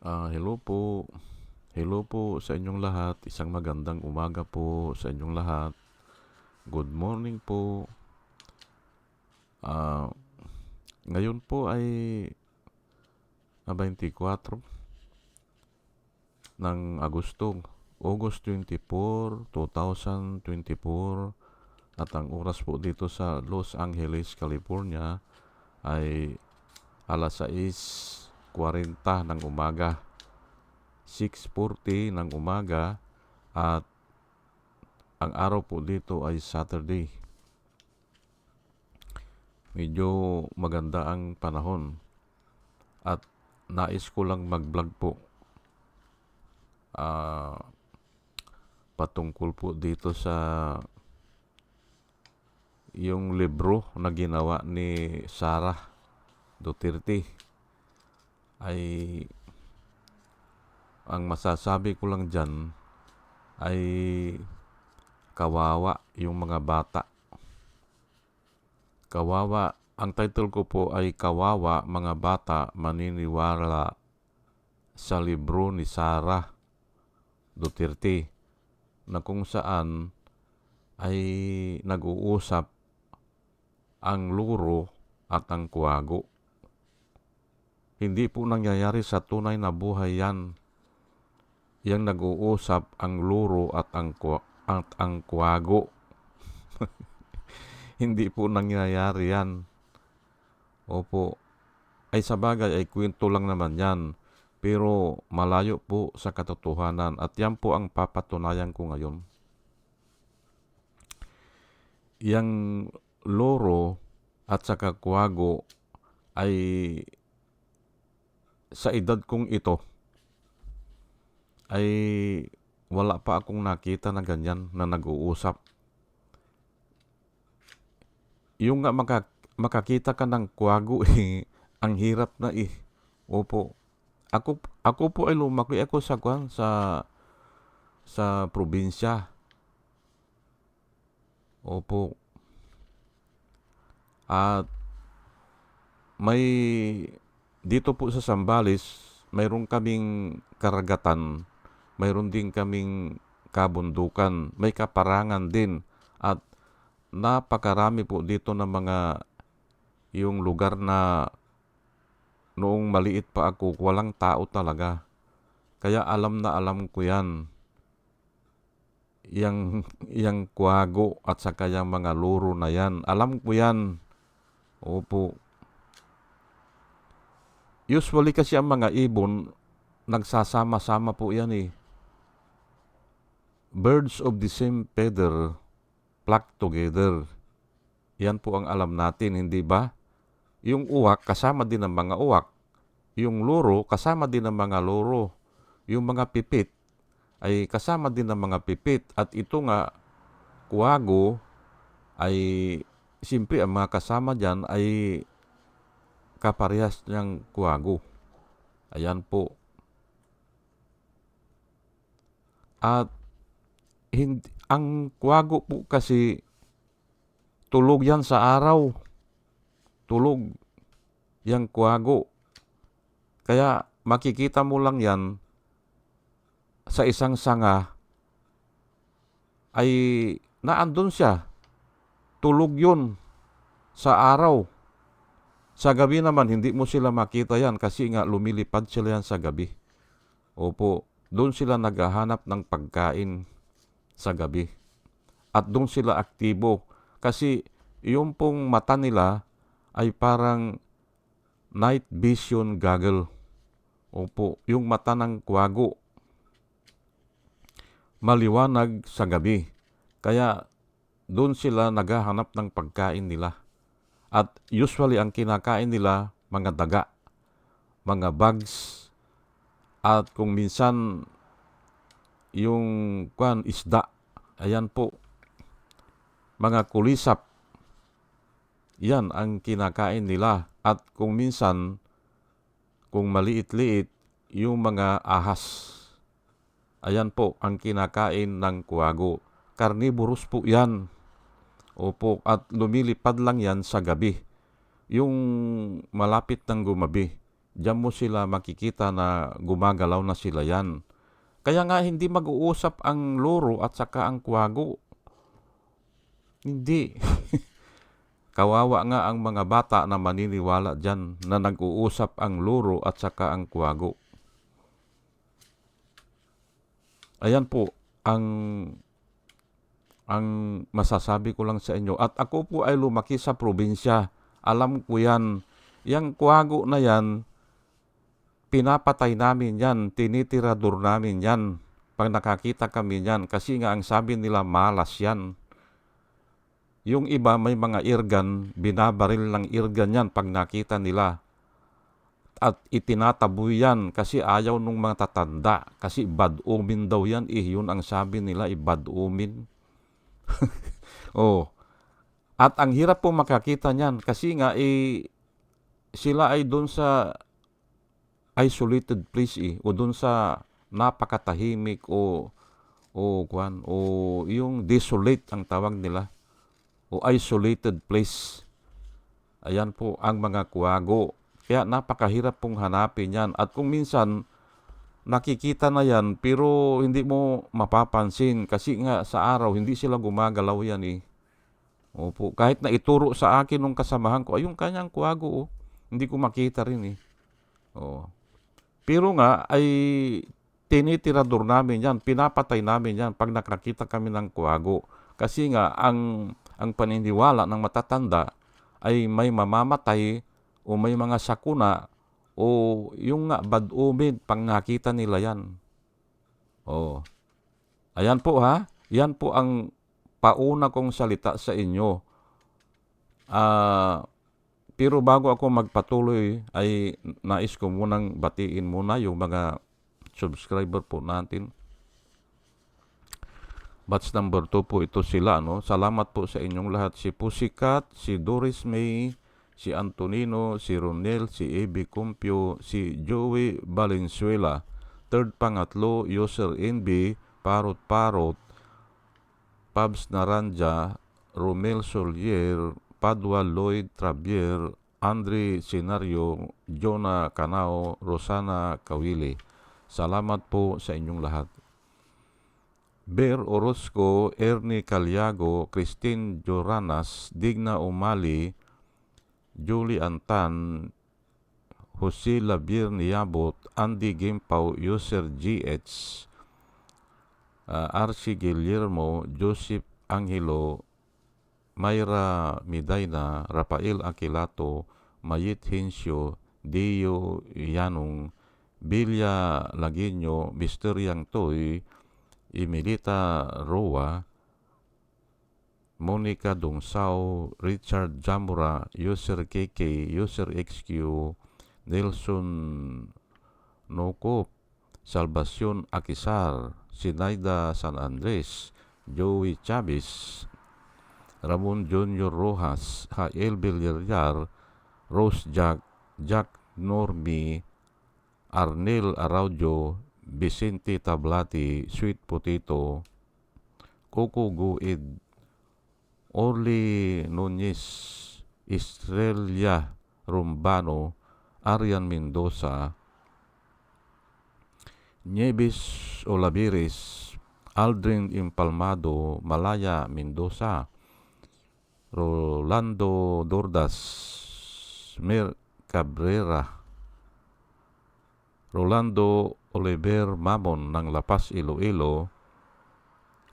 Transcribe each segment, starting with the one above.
Ah, hello po. Hello po sa inyong lahat. Isang magandang umaga po sa inyong lahat. Good morning po. Ah, ngayon po ay ah, 24 ng Agosto, August 24, 2024 at ang oras po dito sa Los Angeles, California ay alas 6.40 ng umaga. 6.40 ng umaga at ang araw po dito ay Saturday. Medyo maganda ang panahon at nais ko lang mag-vlog po ah, patungkol po dito sa yung libro na ginawa ni Sarah Duterte ay ang masasabi ko lang dyan ay kawawa yung mga bata. Kawawa, ang title ko po ay Kawawa mga bata maniniwala sa libro ni Sarah Duterte na kung saan ay nag-uusap ang luro at ang kuwago. Hindi po nangyayari sa tunay na buhay yan. Yang nag-uusap ang luro at ang, at ang kuwago. Hindi po nangyayari yan. Opo. Ay sa bagay ay kwento lang naman yan. Pero malayo po sa katotohanan at yan po ang papatunayan ko ngayon. Yang loro at saka kuwago ay sa edad kong ito ay wala pa akong nakita na ganyan na nag-uusap. Yung nga maka, makakita ka ng kuwago eh, ang hirap na eh. Opo. Ako ako po ay lumaki ako sa kwan sa sa probinsya. Opo. At may dito po sa Sambales, mayroon kaming karagatan, mayroon din kaming kabundukan, may kaparangan din at napakarami po dito ng mga yung lugar na noong maliit pa ako, walang tao talaga. Kaya alam na alam ko yan. Yang, yang kuwago at saka yung mga luro na yan. Alam ko yan. Opo. Usually kasi ang mga ibon, nagsasama-sama po yan eh. Birds of the same feather flock together. Yan po ang alam natin, hindi ba? Yung uwak, kasama din ang mga uwak. Yung luro, kasama din ang mga luro. Yung mga pipit, ay kasama din ang mga pipit. At ito nga, kuwago, ay simple ang mga kasama dyan ay kaparehas niyang kuwago. Ayan po. At hindi, ang kuwago po kasi tulog yan sa araw. Tulog yang kuwago. Kaya makikita mo lang yan sa isang sanga ay naandun siya. Tulog yun sa araw. Sa gabi naman, hindi mo sila makita yan kasi nga lumilipad sila yan sa gabi. Opo, doon sila naghahanap ng pagkain sa gabi. At doon sila aktibo kasi yung pong mata nila ay parang night vision goggle. Opo, yung mata ng kwago maliwanag sa gabi. Kaya doon sila naghahanap ng pagkain nila. At usually ang kinakain nila mga daga, mga bugs, at kung minsan yung kwan isda, ayan po, mga kulisap, yan ang kinakain nila. At kung minsan, kung maliit-liit, yung mga ahas. Ayan po ang kinakain ng kuwago. Carnivorous po yan. Opo, at lumilipad lang yan sa gabi. Yung malapit ng gumabi. Diyan mo sila makikita na gumagalaw na sila yan. Kaya nga hindi mag-uusap ang loro at saka ang kwago. Hindi. Kawawa nga ang mga bata na maniniwala dyan na nag-uusap ang luro at saka ang kwago. Ayan po ang ang masasabi ko lang sa inyo. At ako po ay lumaki sa probinsya. Alam ko yan. Yang kwago na yan, pinapatay namin yan, tinitirador namin yan. Pag nakakita kami yan, kasi nga ang sabi nila malas yan. Yung iba may mga irgan, binabaril ng irgan yan pag nakita nila. At itinataboy yan kasi ayaw nung mga tatanda. Kasi bad omen daw yan. Eh, yun ang sabi nila, eh, bad omen. oh. At ang hirap po makakita niyan kasi nga eh, sila ay doon sa isolated place eh, o doon sa napakatahimik o o kwan o yung desolate ang tawag nila o isolated place. Ayan po ang mga kuwago. Kaya napakahirap pong hanapin yan. At kung minsan nakikita na yan pero hindi mo mapapansin kasi nga sa araw hindi sila gumagalaw yan eh. Opo, kahit na ituro sa akin nung kasamahan ko, ayun kanyang kuwago oh. Hindi ko makita rin eh. Oh. Pero nga ay tinitirador namin yan, pinapatay namin yan pag nakakita kami ng kuwago. Kasi nga ang ang paniniwala ng matatanda ay may mamamatay o may mga sakuna o yung nga bad omen pang nakita nila yan. Oh. Ayan po ha. Yan po ang pauna kong salita sa inyo. Ah, pero bago ako magpatuloy ay nais ko munang batiin muna yung mga subscriber po natin. Batch number 2 po ito sila. No? Salamat po sa inyong lahat. Si Pusikat, si Doris May, si Antonino, si Ronel, si Ebi Cumpio, si Joey Valenzuela. Third pangatlo, User NB, Parot Parot, Pabs Naranja, Romel Solier, Padua Lloyd Trabier, Andre Senario, Jonah Canao, Rosana Kawili. Salamat po sa inyong lahat. Ber Orozco, Ernie Calyago, Christine Joranas, Digna Umali, Julie Antan, Jose Labir Niyabot, Andy Gimpaw, User GH, uh, Archie Guillermo, Joseph Angelo, Mayra Midayna, Rafael Aquilato, Mayit Hinsyo, Dio Yanong, Bilya Laginyo, Mr. Yang Toy, Emilita Roa, Monica Dongsao, Richard Jamura, User KK, User XQ, Nelson Nokop, Salvacion Akisar, Sinaida San Andres, Joey Chavez, Ramon Junior Rojas, Jael Villarreal, Rose Jack, Jack Normi, Arnel Araujo, Vicente Tablati, Sweet Potato, Coco Guid, Orly Nunez, Estrella Rumbano, Arian Mendoza, Nieves Olaviris, Aldrin Impalmado, Malaya Mendoza, Rolando Dordas, Mer Cabrera, Rolando Oliver Mamon ng Lapas Iloilo,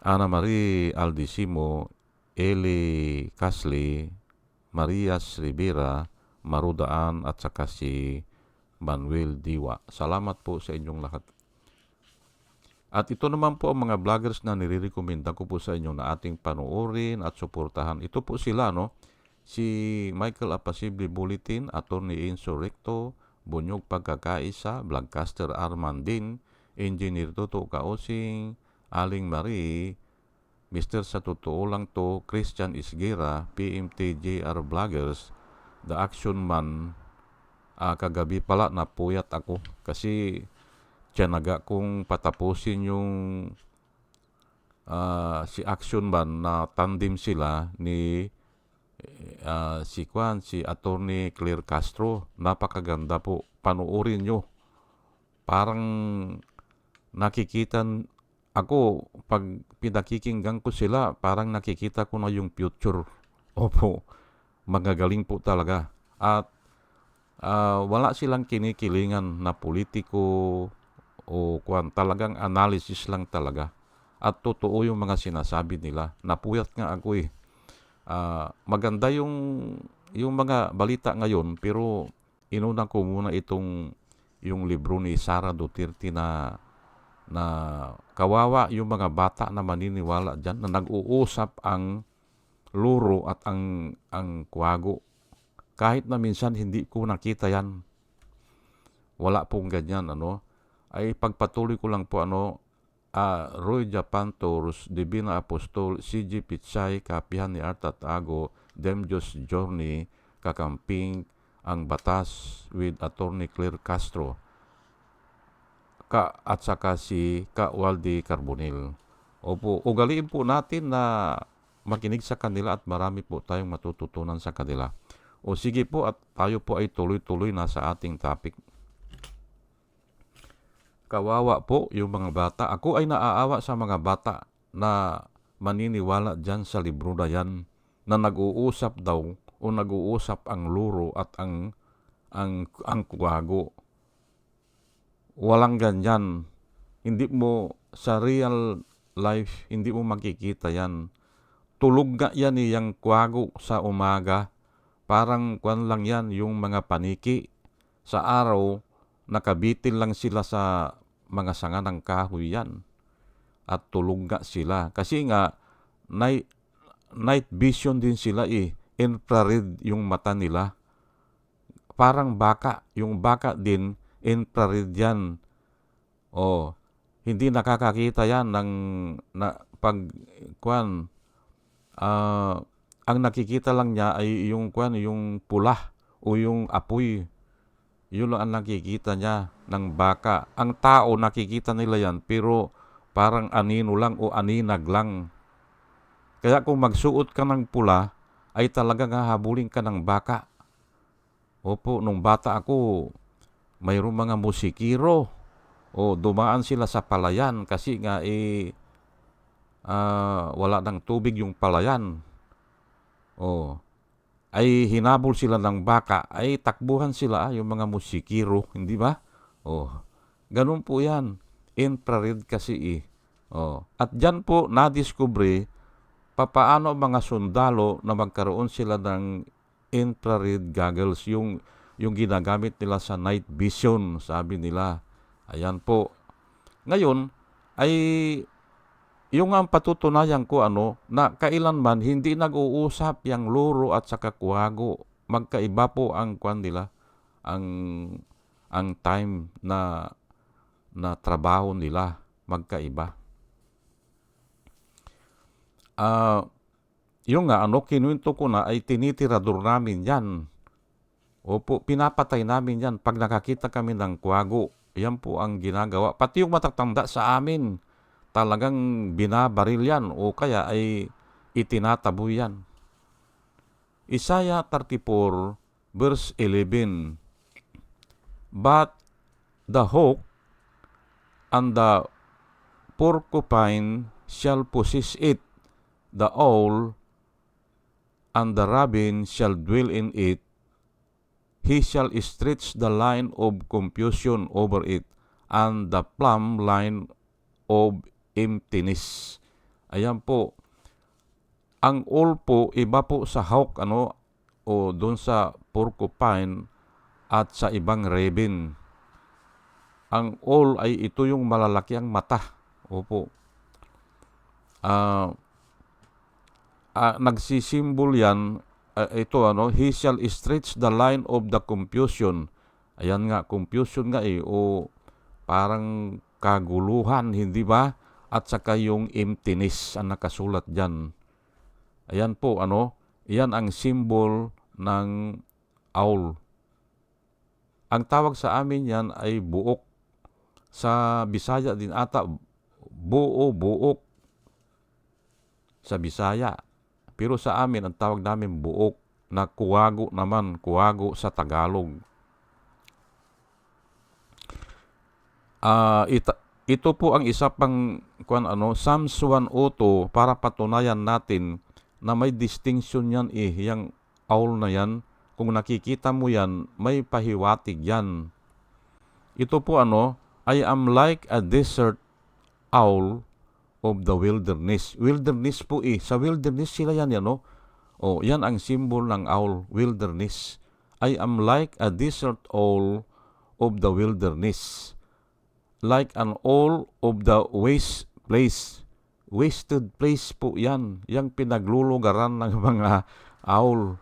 Ana Marie Aldisimo, Eli Casli, Marias Rivera, Marudaan at saka si Manuel Diwa. Salamat po sa inyong lahat. At ito naman po ang mga vloggers na nire-recommenda ko po sa inyo na ating panoorin at suportahan. Ito po sila, no? Si Michael Apasible Bulletin, Attorney Enzo Recto, Bunyog Pagkakaisa, Vlogcaster Armandin, Engineer Toto Kaosing, Aling Marie, Mr. Sa Totoo Lang To, Christian Isgira, PMTJR Vloggers, The Action Man, uh, kagabi pala napuyat ako kasi tiyanaga kong patapusin yung uh, si Action Man na tandem sila ni ah, si Kwan, si Attorney Claire Castro. Napakaganda po. Panoorin nyo. Parang nakikita ako, pag pinakikinggan ko sila, parang nakikita ko na yung future. Opo, magagaling po talaga. At ah, wala silang kinikilingan na politiko o kwan, talagang analysis lang talaga. At totoo yung mga sinasabi nila. Napuyat nga ako eh. Ah, maganda yung yung mga balita ngayon pero inuna ko muna itong yung libro ni Sara Duterte na na kawawa yung mga bata na maniniwala diyan na nag-uusap ang luro at ang ang kwago. Kahit na minsan hindi ko nakita yan. Wala pong ganyan ano. Ay pagpatuloy ko lang po ano ah, Roy Japan Taurus, Divina Apostol, CG Pichay, Kapihan ni Artat Ago, Dem Diyos Journey, Kakamping, Ang Batas with Attorney Claire Castro, ka at saka si Ka Waldi Carbonil. Opo, ugaliin po natin na makinig sa kanila at marami po tayong matututunan sa kanila. O sige po at tayo po ay tuloy-tuloy na sa ating topic. Kawawa po yung mga bata. Ako ay naaawa sa mga bata na maniniwala dyan sa libro na yan na nag-uusap daw o nag-uusap ang luro at ang ang ang kuwago. Walang ganyan. Hindi mo sa real life hindi mo makikita yan. Tulog nga yan eh, yung kwago sa umaga. Parang kwan lang yan yung mga paniki. Sa araw, nakabitin lang sila sa mga sanga ng kahoy yan. At tulog nga sila. Kasi nga, night, night vision din sila eh. Infrared yung mata nila. Parang baka. Yung baka din, infrared yan. Oh, hindi nakakakita yan ng na, pag kwan ah, ang nakikita lang niya ay yung kwan yung pula o yung apoy yun lang ang nakikita niya ng baka. Ang tao nakikita nila yan pero parang anino lang o aninag lang. Kaya kung magsuot ka ng pula ay talagang hahabulin ka ng baka. Opo, nung bata ako, mayroong mga musikiro. O dumaan sila sa palayan kasi nga eh ah, wala ng tubig yung palayan. O ay hinabol sila ng baka, ay takbuhan sila ah, yung mga musikiro, hindi ba? Oh, ganun po yan. Infrared kasi eh. Oh. At dyan po nadiskubre papaano mga sundalo na magkaroon sila ng infrared goggles, yung, yung ginagamit nila sa night vision, sabi nila. Ayan po. Ngayon, ay yung ang patutunayan ko ano, na kailanman hindi nag-uusap yung luro at saka kuwago. Magkaiba po ang kwan nila, ang ang time na na trabaho nila magkaiba. Ah, yung nga ano kinuwento ko na ay tinitirador namin yan. Opo, pinapatay namin yan pag nakakita kami ng kuwago. Yan po ang ginagawa. Pati yung matatanda sa amin, talagang binabaril yan o kaya ay itinatabo yan. Isaiah 34 verse 11 But the hawk and the porcupine shall possess it, the owl and the robin shall dwell in it, he shall stretch the line of confusion over it, and the plumb line of emptiness. Ayan po. Ang all po, iba po sa hawk, ano, o doon sa porcupine at sa ibang raven. Ang all ay ito yung malalaki ang mata. Opo. Ah, uh, nagsisimbol yan uh, ito ano, he shall stretch the line of the confusion. Ayan nga, confusion nga eh, o parang kaguluhan, hindi ba? At saka yung emptiness ang nakasulat dyan. Ayan po, ano, yan ang symbol ng owl. Ang tawag sa amin yan ay buok. Sa Bisaya din ata, buo, buok. Sa Bisaya. Pero sa amin, ang tawag namin buok na kuwago naman, kuwago sa Tagalog. Ah, ita, ito po ang isa pang kuan ano, Psalms 102 para patunayan natin na may distinction yan eh, yung owl na yan. Kung nakikita mo yan, may pahiwatig yan. Ito po ano, I am like a desert owl of the wilderness. Wilderness po eh. Sa wilderness sila yan, yan no? Oh, yan ang symbol ng owl, wilderness. I am like a desert owl of the wilderness. Like an owl of the waste place. Wasted place po yan. Yang pinaglulugaran ng mga owl.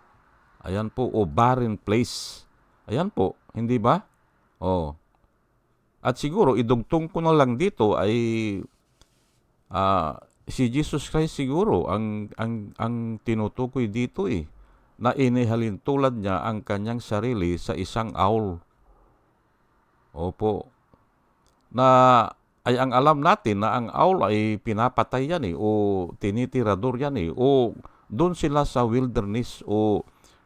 Ayan po, o barren place. Ayan po, hindi ba? Oh. At siguro, idugtong ko na lang dito ay ah, si Jesus Christ siguro ang, ang, ang tinutukoy dito eh na inihalin tulad niya ang kanyang sarili sa isang owl. Opo. Na ay ang alam natin na ang owl ay pinapatay yan eh o tinitirador yan eh o doon sila sa wilderness o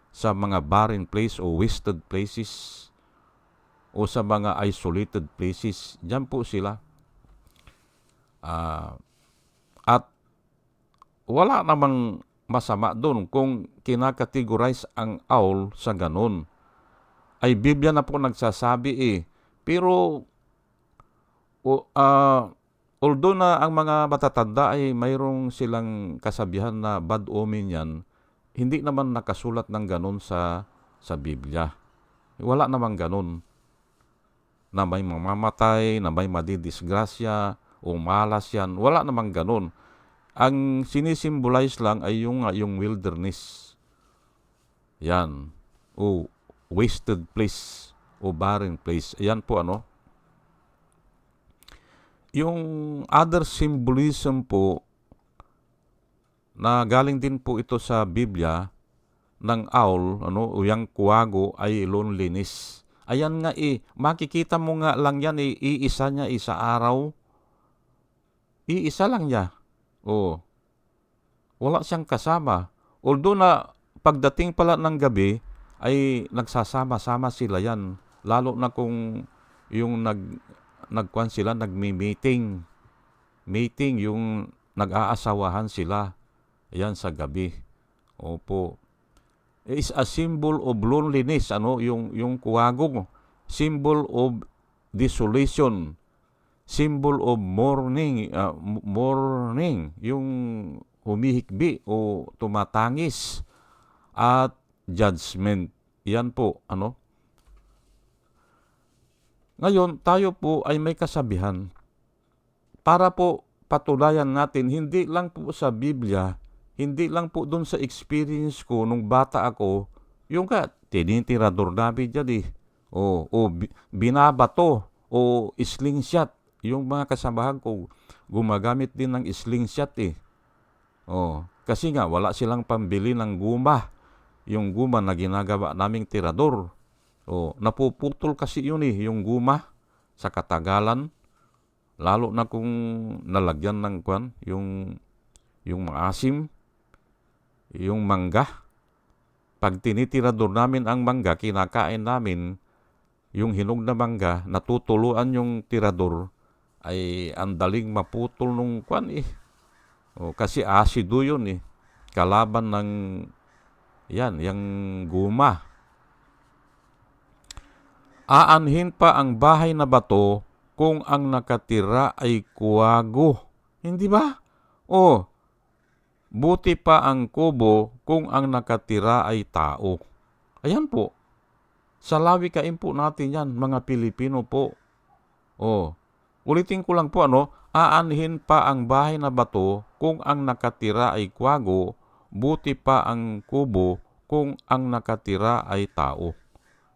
sa mga barren place o wasted places o sa mga isolated places. Diyan po sila. Ah, at wala namang masama doon kung kinakategorize ang owl sa ganun. Ay Biblia na po nagsasabi eh. Pero ah, although na ang mga matatanda ay mayroong silang kasabihan na bad omen yan, hindi naman nakasulat ng ganun sa sa Biblia. Wala namang ganun na may mamamatay, na may madidisgrasya, o malas yan. Wala namang ganun. Ang sinisimbolize lang ay yung, yung wilderness. Yan. O wasted place o barren place. Yan po ano. Yung other symbolism po na galing din po ito sa Biblia ng owl, ano, o yung kuwago ay loneliness. Ayan nga eh, makikita mo nga lang yan eh, iisa niya isa araw. Iisa lang niya. Oo. Wala siyang kasama. Although na pagdating pala ng gabi, ay nagsasama-sama sila yan. Lalo na kung yung nag nagkuan sila, nagmi-meeting. Meeting, yung nag-aasawahan sila. Yan sa gabi. Opo. Is a symbol of loneliness, ano, yung, yung kuwagong. Symbol of desolation. Symbol of mourning, uh, mourning, yung humihikbi o tumatangis. At judgment. Yan po, ano, ngayon, tayo po ay may kasabihan para po patunayan natin, hindi lang po sa Biblia, hindi lang po doon sa experience ko nung bata ako, yung ka, tinitirador namin dyan eh. O, o binabato, o slingshot. Yung mga kasamahan ko, gumagamit din ng slingshot eh. O, kasi nga, wala silang pambili ng guma. Yung guma na ginagawa naming tirador. O, napuputol kasi yun eh, yung guma sa katagalan. Lalo na kung nalagyan ng kwan, yung, yung maasim, yung mangga. Pag tinitirador namin ang mangga, kinakain namin, yung hinog na mangga, natutuluan yung tirador, ay andaling maputol nung kwan eh. O, kasi asido yun eh. Kalaban ng, yan, yung guma aanhin pa ang bahay na bato kung ang nakatira ay kuwago. Hindi ba? O, buti pa ang kubo kung ang nakatira ay tao. Ayan po. Sa lawikain po natin yan, mga Pilipino po. O, ulitin ko lang po ano, aanhin pa ang bahay na bato kung ang nakatira ay kuwago, buti pa ang kubo kung ang nakatira ay tao.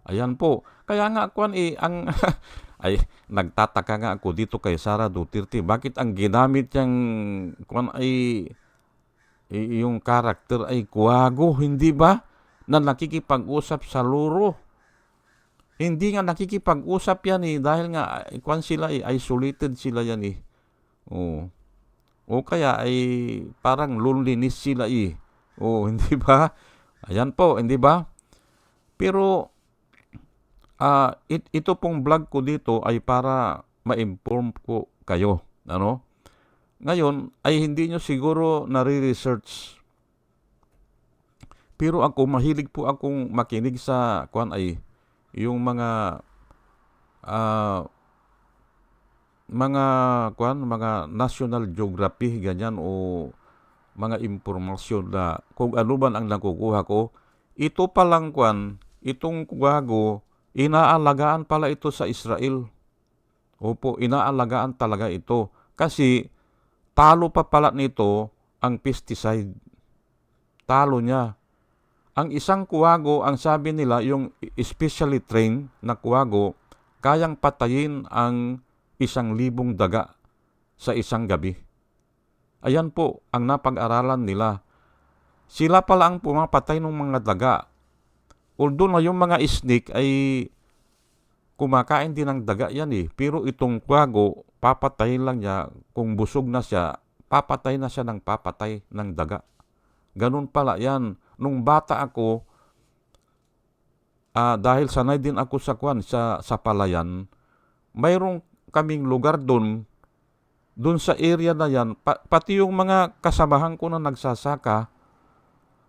Ayan po. Kaya nga kuan eh ang ay nagtataka nga ako dito kay Sara Duterte. Bakit ang ginamit niyang kuan ay, yung karakter ay kuwago, hindi ba? Na nakikipag-usap sa luro. Hindi nga nakikipag-usap yan eh dahil nga kuan sila eh isolated sila yan eh. Oh. O kaya ay parang loneliness sila eh. Oh, hindi ba? Ayan po, hindi ba? Pero ah it, ito pong vlog ko dito ay para ma-inform ko kayo, ano? Ngayon ay hindi nyo siguro nare-research. Pero ako mahilig po akong makinig sa kuan ay yung mga ah mga kuan mga National Geography ganyan o mga impormasyon na kung ano man ang nakukuha ko ito palang kuan itong kuwago inaalagaan pala ito sa Israel. Opo inaalagaan talaga ito. Kasi talo pa pala nito ang pesticide. Talo niya ang isang kuwago ang sabi nila yung specially trained na kuwago kayang patayin ang isang libong daga sa isang gabi. Ayan po ang napag-aralan nila. Sila pala ang pumapatay ng mga daga. Although na yung mga snake ay kumakain din ng daga yan eh. Pero itong kwago, papatayin lang niya. Kung busog na siya, papatay na siya ng papatay ng daga. Ganun pala yan. Nung bata ako, ah, dahil sanay din ako sa kwan, sa, sa palayan, mayroong kaming lugar doon, doon sa area na yan, pa, pati yung mga kasamahan ko na nagsasaka,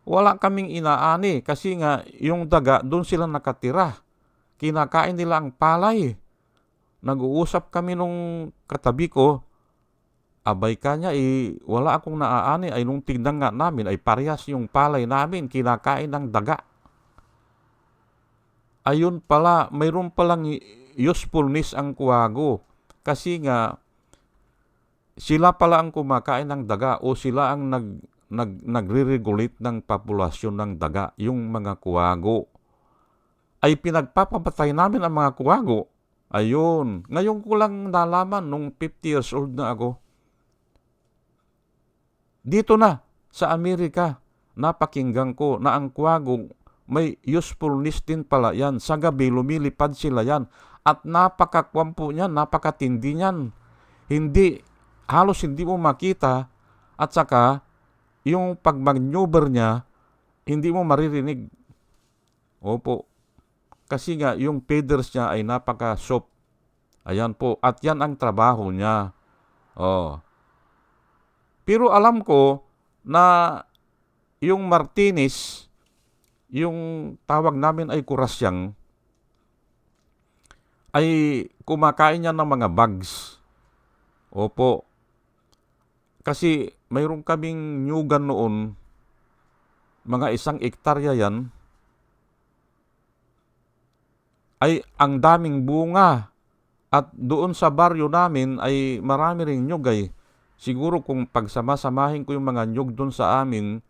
wala kaming inaani kasi nga yung daga doon sila nakatira. Kinakain nila ang palay. Nag-uusap kami nung katabi ko, abay ka niya, eh, wala akong naaani. Ay nung tignan nga namin, ay parehas yung palay namin, kinakain ng daga. Ayun pala, mayroon palang usefulness ang kuwago. Kasi nga, sila pala ang kumakain ng daga o sila ang nag, nag, nagre-regulate ng populasyon ng daga, yung mga kuwago. Ay pinagpapapatay namin ang mga kuwago. Ayun. Ngayon ko lang nalaman nung 50 years old na ako. Dito na, sa Amerika, napakinggan ko na ang kuwago may usefulness din pala yan. Sa gabi, lumilipad sila yan. At napakakwampo niyan, napakatindi niyan. Hindi, halos hindi mo makita. At saka, yung pag-maneuver niya, hindi mo maririnig. Opo. Kasi nga, yung feathers niya ay napaka-soft. Ayan po. At yan ang trabaho niya. Oh. Pero alam ko na yung Martinez, yung tawag namin ay kurasyang, ay kumakain niya ng mga bugs. Opo. Kasi mayroon kaming nyugan noon, mga isang ektarya yan, ay ang daming bunga. At doon sa baryo namin ay marami ring nyugay. Siguro kung pagsama-samahin ko yung mga nyug doon sa amin,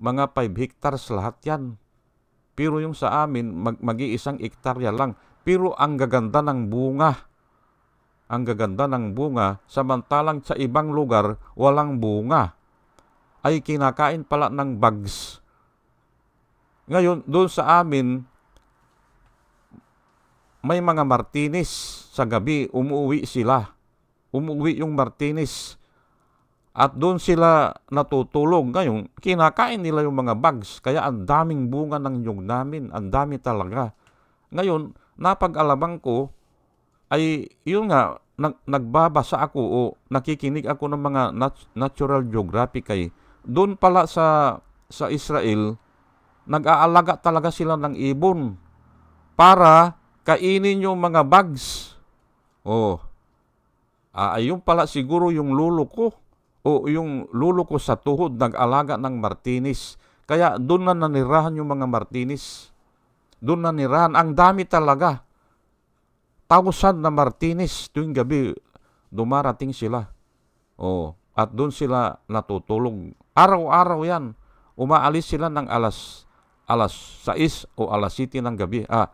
mga 5 hectares lahat yan. Pero yung sa amin, mag, mag-iisang ektarya lang. Pero ang gaganda ng bunga. Ang gaganda ng bunga, samantalang sa ibang lugar, walang bunga. Ay kinakain pala ng bugs. Ngayon, doon sa amin, may mga Martinez sa gabi, umuwi sila. Umuwi yung Martinez. At doon sila natutulog. Ngayon, kinakain nila yung mga bugs. Kaya ang daming bunga ng nyug namin. Ang dami talaga. Ngayon, napag-alaman ko, ay yun nga, nag, nagbabasa ako o nakikinig ako ng mga nat- natural geographic kay doon pala sa sa Israel nag-aalaga talaga sila ng ibon para kainin yung mga bugs. Oh. Ah, ayun pala siguro yung lulo ko o yung lulo ko sa tuhod nag-alaga ng Martinez. Kaya doon na nanirahan yung mga Martinez. Doon na nirahan. Ang dami talaga. Thousand na Martinez tuwing gabi dumarating sila. Oh, at doon sila natutulog. Araw-araw yan. Umaalis sila ng alas alas 6 o alas 7 ng gabi. Ah,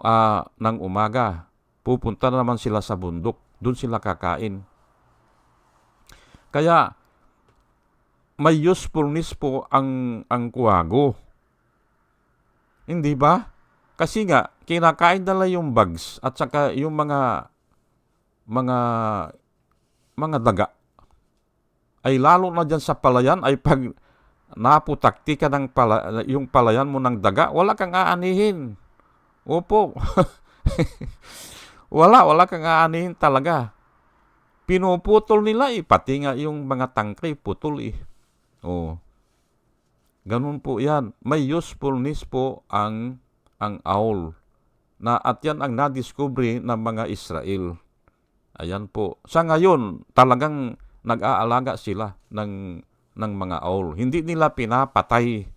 uh, ng umaga, pupunta na naman sila sa bundok. Doon sila kakain. Kaya, may usefulness po ang, ang kuwago. Hindi ba? Kasi nga, kinakain nila yung bugs at saka yung mga mga mga daga ay lalo na dyan sa palayan ay pag naputakti ka ng pala, yung palayan mo ng daga, wala kang aanihin. Opo. wala, wala kang aanihin talaga. Pinuputol nila eh, pati nga yung mga tangkay, putol eh. Oh. Ganun po yan. May usefulness po ang, ang owl. Na, at yan ang nadiscovery ng mga Israel. Ayan po. Sa ngayon, talagang nag-aalaga sila ng ng mga owl. Hindi nila pinapatay.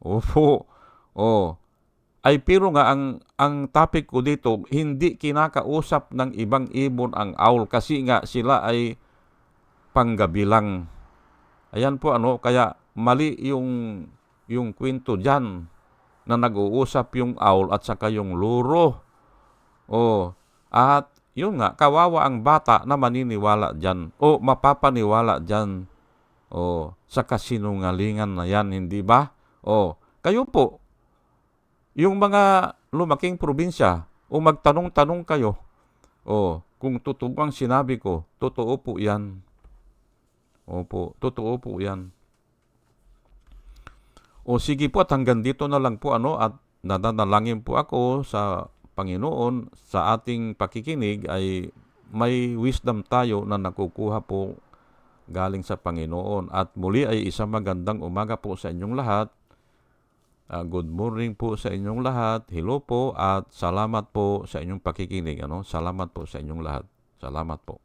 Opo. Oh. Ay pero nga ang ang topic ko dito, hindi kinakausap ng ibang ibon ang owl kasi nga sila ay panggabi lang. Ayan po ano, kaya mali yung yung kwento diyan na nag-uusap yung owl at saka yung luro. Oh, at yun nga, kawawa ang bata na maniniwala dyan o mapapaniwala dyan o sa kasinungalingan na yan, hindi ba? O kayo po, yung mga lumaking probinsya, o magtanong-tanong kayo, o kung totoo ang sinabi ko, totoo po yan. Opo, totoo po yan. O sige po at hanggang dito na lang po ano at nananalangin po ako sa Panginoon sa ating pakikinig ay may wisdom tayo na nakukuha po galing sa Panginoon. At muli ay isang magandang umaga po sa inyong lahat. Uh, good morning po sa inyong lahat. Hello po at salamat po sa inyong pakikinig. Ano? Salamat po sa inyong lahat. Salamat po.